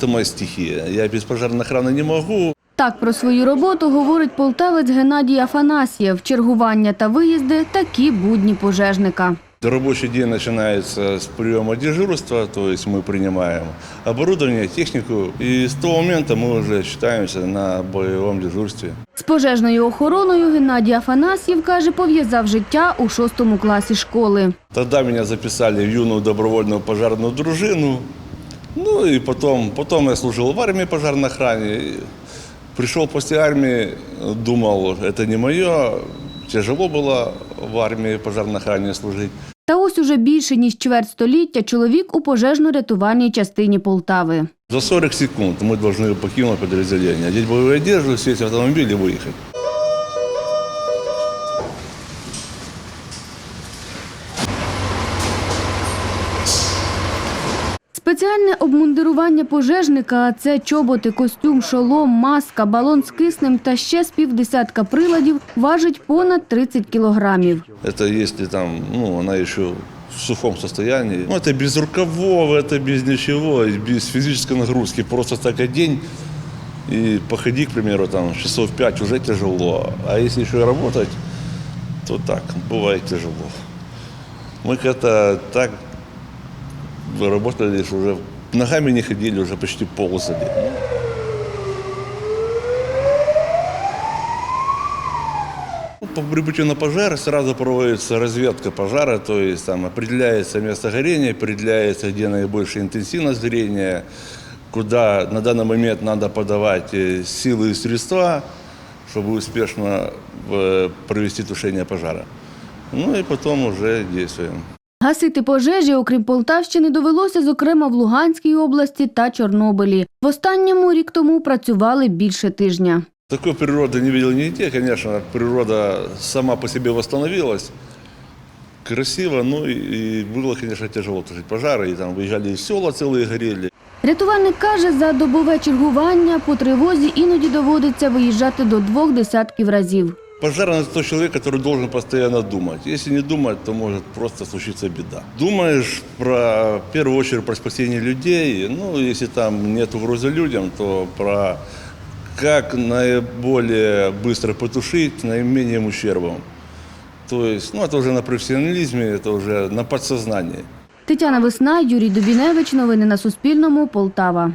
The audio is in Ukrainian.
Это моя стихия. Я без пожарной охраны не могу. Так про свою роботу говорить полтавець Геннадій Афанасьєв. Чергування та виїзди – такі будні пожежника. Рабочий день начинается с приема дежурства, то есть мы принимаем оборудование, технику, и с того момента мы уже считаемся на боевом дежурстве. З пожежною охороною Геннадій Афанасьєв, каже, пов'язав життя у шостому класі школи. Тогда меня записали в юную добровольную пожарную дружину. Ну и потом, потом я служил в армии пожарной охране. И Пришел после армии, думал, это не мое. Тяжело было в армии пожарной охране служить. Та ось уже більше ніж чверть століття чоловік у пожежно-рятувальній частині Полтави. За 40 секунд мы должны покинуть подразделение, одеть боевую одежду, сесть в автомобиль и выехать. Спеціальне обмундирування пожежника – це чоботи, костюм, шолом, маска, балон з киснем та ще з півдесятка приладів важить понад 30 кілограмів. Это если там, ну, она еще в сухом состоянии. Ну, это без рукавов, это без ничего, и без физической нагрузки. Просто так одень и походи, к примеру, там часов пять уже тяжело. А если еще и работать, то так, бывает тяжело. Мы как-то так работали, что уже ногами не ходили, уже почти ползали. Ну, По прибытию на пожар сразу проводится разведка пожара, то есть там определяется место горения, определяется, где наибольшая интенсивность горения, куда на данный момент надо подавать э, силы и средства, чтобы успешно э, провести тушение пожара. Ну и потом уже действуем. Гасити пожежі, окрім Полтавщини, довелося, зокрема, в Луганській області та Чорнобилі. В останньому рік тому працювали більше тижня. Такой природы не видел нигде, конечно, природа сама по себе восстановилась. Красиво, ну и, и было, конечно, тяжело тушить пожары, и там выезжали из села целые горели. Рятувальник каже, за добове чергування по тривозі іноді доводиться виїжджати до двох десятків разів. Пожарный – это тот человек, который должен постоянно думать. Если не думать, то может просто случиться беда. Думаешь про, в первую очередь про спасение людей. Ну, если там нет угрозы людям, то про как наиболее быстро потушить с наименьшим ущербом. То есть, ну, это уже на профессионализме, это уже на подсознании. Тетяна Весна, Юрій Дубіневич. Новини на Суспільному. Полтава.